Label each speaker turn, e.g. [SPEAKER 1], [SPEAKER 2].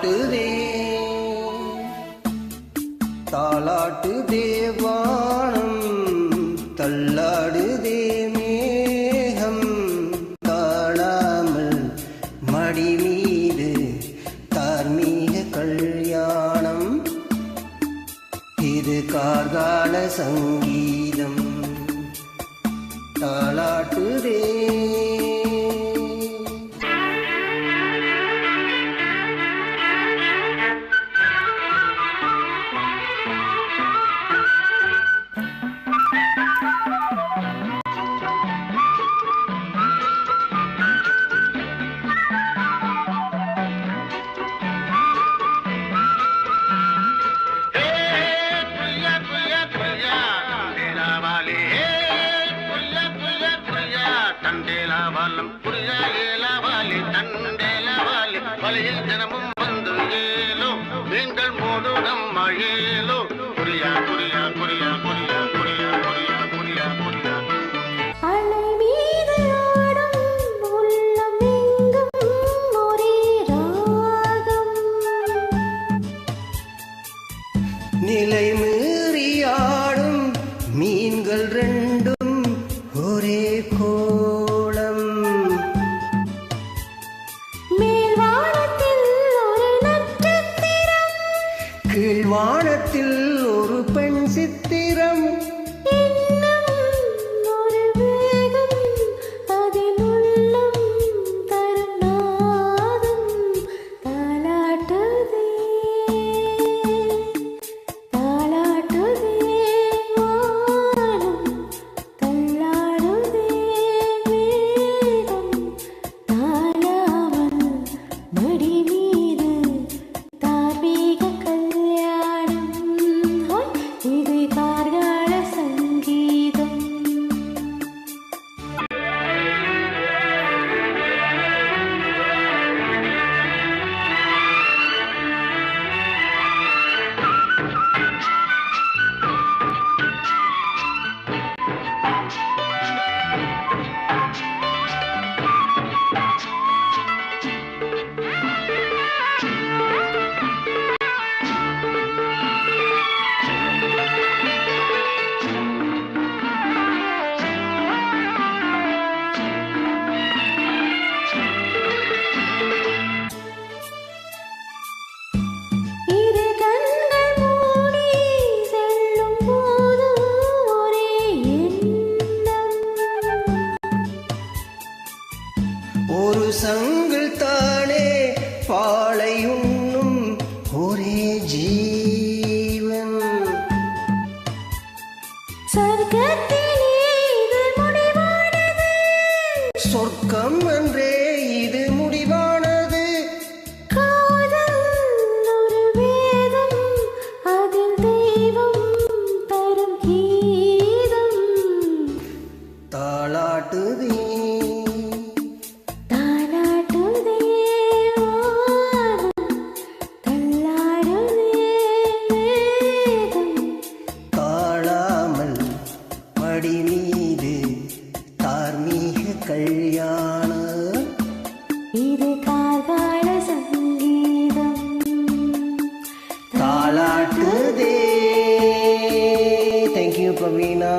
[SPEAKER 1] தாளாட்டுதே. தாளாட்டு தேவானம் தள்ளாடுதே மேகம். தாழாமல் மடி மீது தார்மீக கல்யாணம். இது கார்கால சங்கீதம். தாலாட்டுதே
[SPEAKER 2] தண்டேலாவாலம் புரியா ஏலாவாலே தண்டேலாவாலே வலையில் தினமும் வந்து ஏலோ மீன்கள் மோது நம்ம ஏலோ புரியா புரியா புரியா புரியா புரியா புரியா புரியா புரியா.
[SPEAKER 3] அலை
[SPEAKER 1] சித்தி சங்கில் தானே பாலை உண்ணும் ஒரே
[SPEAKER 3] ஜீ கார்கால சங்கீதம்
[SPEAKER 1] தாளாட்டுதே தேங்க்யூ பிரவீனா